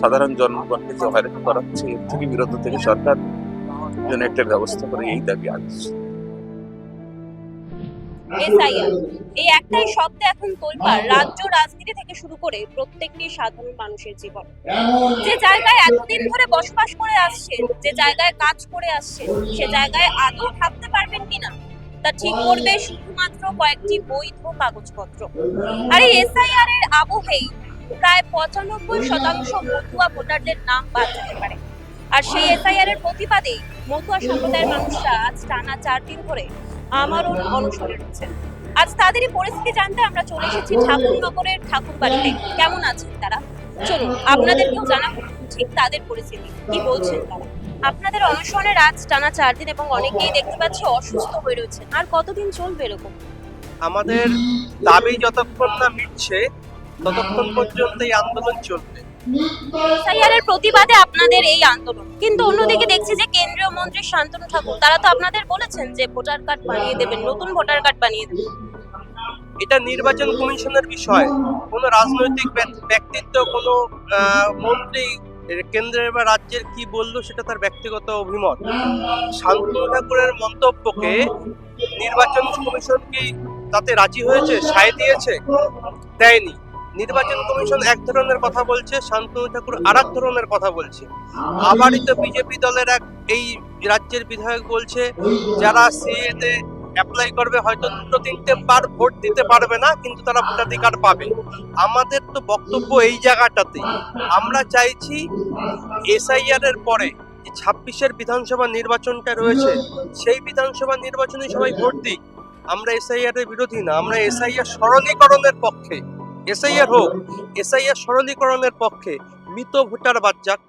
সাধারণ জনগণকে যে হয়রানি করা হচ্ছে, এর থেকে বিরত থেকে সরকার যেন একটা ব্যবস্থা করে এই দাবি এসআইআর, এই একটাই শব্দে এখন তোলপাড় রাজ্য রাজনীতি থেকে শুরু করে প্রত্যেকটি সাধারণ মানুষের জীবন। যে জায়গায় এতদিন ধরে বসবাস করে আসছেন, যে জায়গায় কাজ করে আসছেন, সে জায়গায় আদৌ থাকতে পারবেন কিনা, তা ঠিক করবে শুধুমাত্র কয়েকটি বৈধ কাগজপত্র। আর এই এসআইআর এর আবহেই প্রায় পঁচানব্বই শতাংশ মতুয়া ভোটারদের নাম বাদ যেতে পারে। আর সেই এসআইআর এর প্রতিবাদেই মতুয়া সম্প্রদায়ের মানুষরা আজ টানা চার দিন ধরে আমারও অনশনে রয়েছেন আজ তাদেরই পরিস্থিতি জানতে আমরা চলে এসেছি ঠাকুরনগরের ঠাকুর বাড়িতে কেমন আছেন তারা? চলুন, আপনাদেরকেও জানাব ঠিক তাদের পরিস্থিতি। কি বলছেন তারা? আপনাদের অনশনের আজ টানা চার দিন এবং অনেকেই দেখতে পাচ্ছি অসুস্থ হয়ে রয়েছেন। আর কতদিন চলবে এরকম? আমাদের দাবি যতক্ষণ না মিটছে ততক্ষণ পর্যন্ত এই আন্দোলন চলবে। এসআইআর প্রতিবাদে আপনাদের এই আন্দোলন। কিন্তু অন্যদিকে দেখছি যে কেন্দ্রীয় মন্ত্রী শান্তনু ঠাকুর তারা তো আপনাদের বলেছেন যে ভোটার কার্ড বানিয়ে দেবেন নতুন ভোটার কার্ড বানিয়ে দেবেন। এটা নির্বাচন কমিশনের বিষয়। কোনো রাজনৈতিক ব্যক্তি- ব্যক্তিত্ব কোনো মন্ত্রী কেন্দ্রের বা রাজ্যের কি বলল সেটা তার ব্যক্তিগত অভিমত। শান্তনু ঠাকুরের মন্তব্যকে নির্বাচন কমিশন কি তাতে রাজি হয়েছে সায় দিয়েছে? দেয়নি। নির্বাচন কমিশন এক ধরনের কথা বলছে, শান্তনু ঠাকুর আর এক ধরনের কথা বলছে। আবারই তো বিজেপি দলের এক এই রাজ্যের বিধায়ক বলছে, যারা সিএতে অ্যাপ্লাই করবে হয়তো দুটো তিনটে বার ভোট দিতে পারবে না, কিন্তু তারা ভোটাধিকার পাবে। আমাদের তো বক্তব্য এই জায়গাটাতে আমরা চাইছি এসআইআর এর পরে ছাব্বিশের বিধানসভা নির্বাচনটা রয়েছে, সেই বিধানসভা নির্বাচনে সবাই ভোট দিক। আমরা এসআইআর এর বিরোধী না, আমরা এসআইআর সরলীকরণের পক্ষে। এসআইআর হোক, এসআইআর সরলীকরণের পক্ষে মৃত ভোটার বাদ যাক,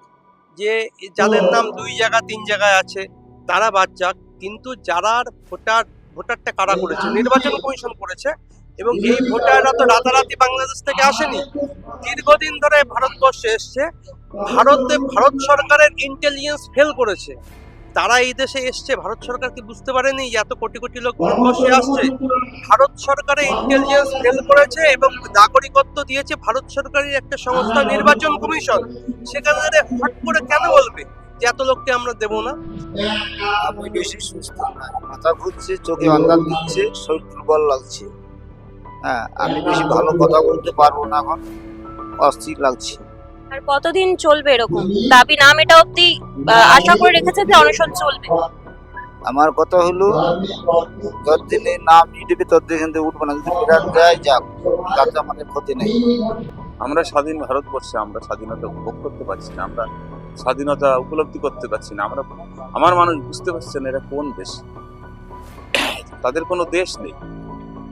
যে যাদের নাম দুই জায়গা তিন জায়গায় আছে, তারা বাদ যাক। কিন্তু যারা ভোটার, ভোটারটা কারা করেছে? নির্বাচন কমিশন করেছে এবং এই ভোটাররা তো রাতারাতি বাংলাদেশ থেকে আসেনি। দীর্ঘদিন ধরে ভারতবর্ষে এসছে। ভারতে, ভারত সরকারের ইন্টেলিজেন্স ফেল করেছে। তারা এই দেশে এসছে ভারত সরকার কি বুঝতে পারেনি যে এত কোটি কোটি লোক ভারতবর্ষে আসছে? ভারত সরকারের ইন্টেলিজেন্স ফেল করেছে এবং নাগরিকত্ব দিয়েছে ভারত সরকারের একটা সংস্থা নির্বাচন কমিশন। সেখানে হট করে কেন বলবে যে এত লোককে আমরা দেবো না? আমি বেশি সুস্থ না মাথা ঘুরছে চোখে আন্দাজ দিচ্ছে শরীর দুর্বল লাগছে। হ্যাঁ আমি বেশি ভালো কথা বলতে পারব না এখন। অস্থির লাগছে। আর কতদিন চলবে এরকম? দাবি নাম এটা অব্দি আহ, আশা করে রেখেছে যে অনশন চলবে। আমার কথা হলো যতদিনে নাম ইউটিউবে ততদিন থেকে উঠবো না। যদি বিরাট দেয় যাক তাতে আমাদের ক্ষতি নেই। আমরা স্বাধীন ভারতবর্ষে আমরা স্বাধীনতা উপভোগ করতে পারছি না আমরা স্বাধীনতা উপলব্ধি করতে পারছি না। আমরা আমার মানুষ বুঝতে পারছে না এটা কোন দেশ। তাদের কোনো দেশ নেই।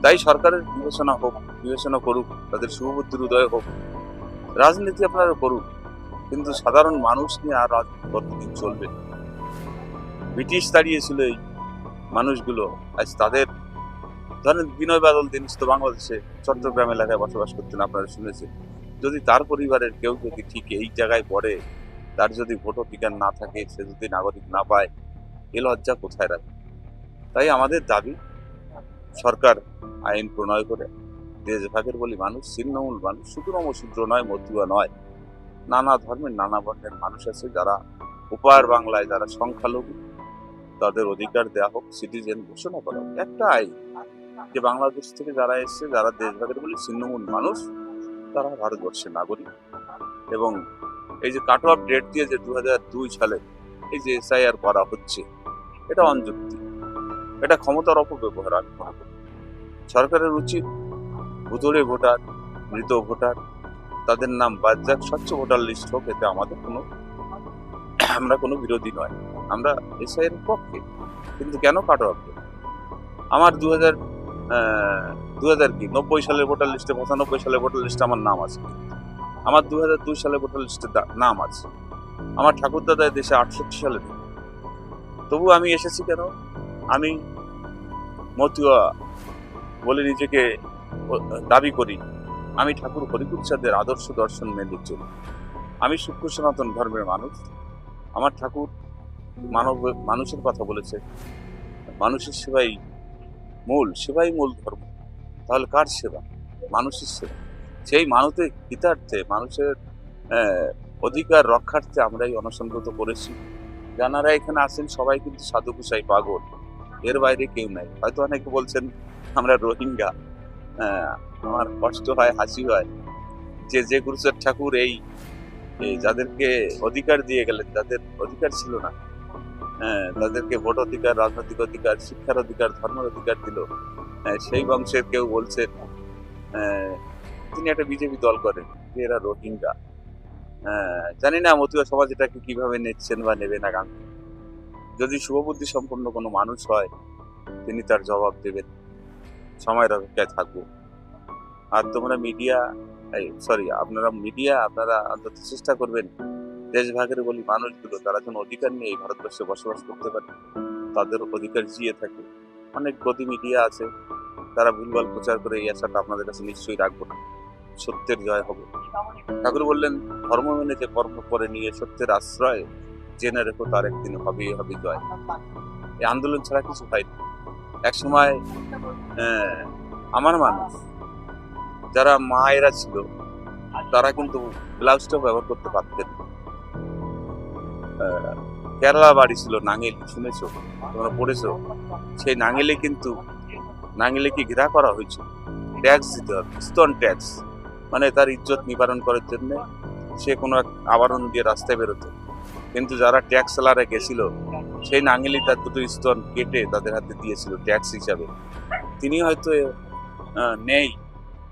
তাই সরকারের বিবেচনা হোক বিবেচনা করুক তাদের শুভবুদ্ধির উদয় হোক রাজনীতি আপনারা করুন, কিন্তু সাধারণ মানুষ নিয়ে আর রাজনীতি কতদিন চলবে? ব্রিটিশ দাঁড়িয়েছিল এই মানুষগুলো, আজ তাদের ধরেন বিনয় বাদল জিনিস তো বাংলাদেশে চট্টগ্রাম এলাকায় বসবাস করতেন, আপনারা শুনেছেন। যদি তার পরিবারের কেউ যদি ঠিক এই জায়গায় পড়ে, তার যদি ভোটাধিকার না থাকে, সে যদি নাগরিক না পায়, এ লজ্জা কোথায় রাখে? তাই আমাদের দাবি, সরকার আইন প্রণয় করে দেশভাগের বলি মানুষ, ছিন্নমূল মানুষ, শুধু নমশূদ্র নয় মধ্যুয়া নয়। নানা ধর্মের নানা বর্ণের মানুষ আছে যারা উপার বাংলায় যারা সংখ্যালঘু, তাদের অধিকার দেওয়া হোক সিটিজেন ঘোষণা করা হোক একটা আইন যে বাংলাদেশ থেকে যারা এসছে, যারা দেশভাগের বলি ছিন্নমূল মানুষ, তারা ভারতবর্ষের নাগরিক। এবং এই যে কাট অফ ডেট দিয়ে যে দু হাজার দুই সালে এই যে এসআইআর করা হচ্ছে, এটা অনযুক্তি। এটা ক্ষমতার অপব্যবহার আমি মনে করি সরকারের উচিত ভুতুড়ে ভোটার, মৃত ভোটার, তাদের নাম বাদ যাক, স্বচ্ছ ভোটার লিস্ট হোক, এতে আমাদের কোনো আমরা কোনো বিরোধী নয়। আমরা এসআইয়ের পক্ষে। কিন্তু কেন কাট অফ আমার দু হাজার দু হাজার কি, নব্বই সালের ভোটার লিস্টে, পঁচানব্বই সালের ভোটার লিস্টে আমার নাম আছে। আমার দু হাজার দুই সালের ভোটার লিস্টে নাম আছে। আমার ঠাকুরদাদা দেশে আটষট্টি সালে দিন তবু আমি এসেছি কেন? আমি মতুয়া বলে নিজেকে দাবি করি, আমি ঠাকুর হরিপুরচাঁদের আদর্শ দর্শন মেনে চলি। আমি সূক্ষ্ম সনাতন ধর্মের মানুষ। আমার ঠাকুর মানব, মানুষের কথা বলেছে। মানুষের সেবাই মূল সেবাই মূল ধর্ম। তাহলে কার সেবা? মানুষের সেবা। সেই মানতে, হিতার্থে, মানুষের অধিকার রক্ষার্থে আমরা এই করেছি। যারা এখানে আছেন, সবাই কিন্তু সাধু কুসাই পাগল। এর বাইরে কেউ নাই। হয়তো অনেকে বলছেন, আমরা রোহিঙ্গা। আমার কষ্ট হয় হাসি হয়। যে যে গুরুচাঁদ ঠাকুর এই যাদেরকে অধিকার দিয়ে গেলেন যাদের অধিকার ছিল না হ্যাঁ, তাদেরকে ভোট অধিকার রাজনৈতিক অধিকার শিক্ষার অধিকার ধর্মের অধিকার দিল হ্যাঁ, সেই বংশের কেউ বলছেন তিনি একটা বিজেপি দল করেন যে এরা রোহিঙ্গা। জানি না মতুয়া সমাজ এটাকে কীভাবে নিচ্ছেন বা নেবেন আগামী যদি শুভবুদ্ধি সম্পন্ন কোনো মানুষ হয় তিনি তার জবাব দেবেন। সময়ের অপেক্ষায় থাকব? আর তোমরা মিডিয়া সরি আপনারা মিডিয়া আপনারা অন্তত চেষ্টা করবেন দেশভাগের বলি মানুষগুলো, তারা যেন অধিকার নিয়ে ভারতবর্ষে বসবাস করতে পারে। তাদের অধিকার জিয়ে থাকে। অনেক গতি মিডিয়া আছে। তারা ভুলভাল প্রচার করে এই আশাটা আপনাদের কাছে নিশ্চয়ই রাখব না। সত্যের জয় হবে। ঠাকুর বললেন, ধর্ম মেনে যে কর্ম করে নিয়ে সত্যের আশ্রয়, জেনে রেখো তার একদিন হবেই হবে জয়। এই আন্দোলন ছাড়া কিছু হয়নি। এক সময় আমার মানুষ, যারা মায়েরা ছিল, তারা কিন্তু ব্লাউজটা ব্যবহার করতে পারতেন কেরালা বাড়ি ছিল নাঙেলি শুনেছো? তোমরা পড়েছ? সেই নাঙেলে কিন্তু নাঙেলিকে ঘেরা করা হয়েছিল। ট্যাক্স দিতে হবে, স্তন ট্যাক্স। মানে তার ইজ্জত নিবারণ করার জন্য সে কোনো এক আবরণ দিয়ে রাস্তায় বেরোতো। কিন্তু যারা ট্যাক্স সেলারে গেছিল, সেই নাঙেলি তার দুটো স্তন কেটে তাদের হাতে দিয়েছিল ট্যাক্স হিসাবে। তিনি হয়তো নেই।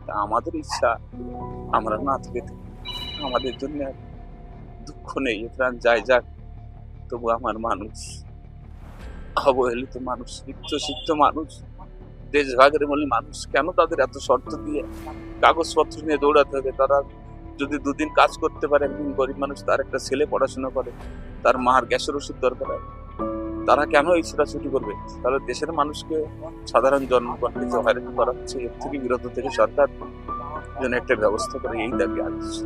তা আমাদের ইচ্ছা, আমরা না থেকে আমাদের জন্য দুঃখ নেই। প্রাণ যায় যাক, তবু আমার মানুষ, অবহেলিত মানুষ নিত্য সিদ্ধ মানুষ, দেশভাগের বলে মানুষ, কেন তাদের এত শর্ত দিয়ে কাগজপত্র নিয়ে দৌড়াতে হবে? তারা যদি দুদিন কাজ করতে পারে, একদিন গরিব মানুষ, তার একটা ছেলে পড়াশোনা করে, তার মার গ্যাসের ওষুধ দরকার হয়, তারা কেন এই ছোটাছুটি করবে? তাহলে দেশের মানুষকে সাধারণ জনগণকে হয়রানি করা হচ্ছে, এর থেকে বিরত থেকে সরকার যেন একটা ব্যবস্থা করে, এই দাবি আনছে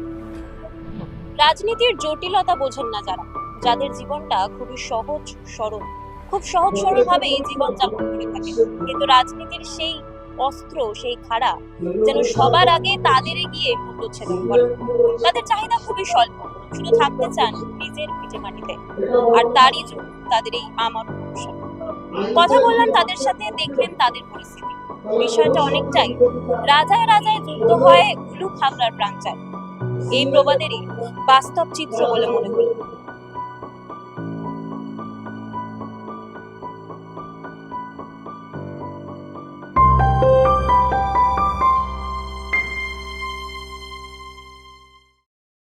রাজনীতির জটিলতা বোঝেন না যারা, যাদের জীবনটা খুবই সহজ সরল, খুব সহজ সরল এই জীবন যাপন করে থাকে। কিন্তু রাজনীতির সেই অস্ত্র, সেই খাড়া, যেন সবার আগে তাদের গিয়ে মূল্যচ্ছেদন করে তাদের চাহিদা খুবই স্বল্প। শুধু থাকতে চান নিজের পিঠে মাটিতে। আর তারই জন্য তাদের এই আমার অনুসরণ। কথা বললেন তাদের সাথে, দেখলেন তাদের পরিস্থিতি। বিষয়টা অনেকটাই রাজায় রাজায় যুক্ত হয় উলু খাগড়ার প্রাণ চায়। এই প্রবাদেরই বাস্তব চিত্র বলে মনে হলো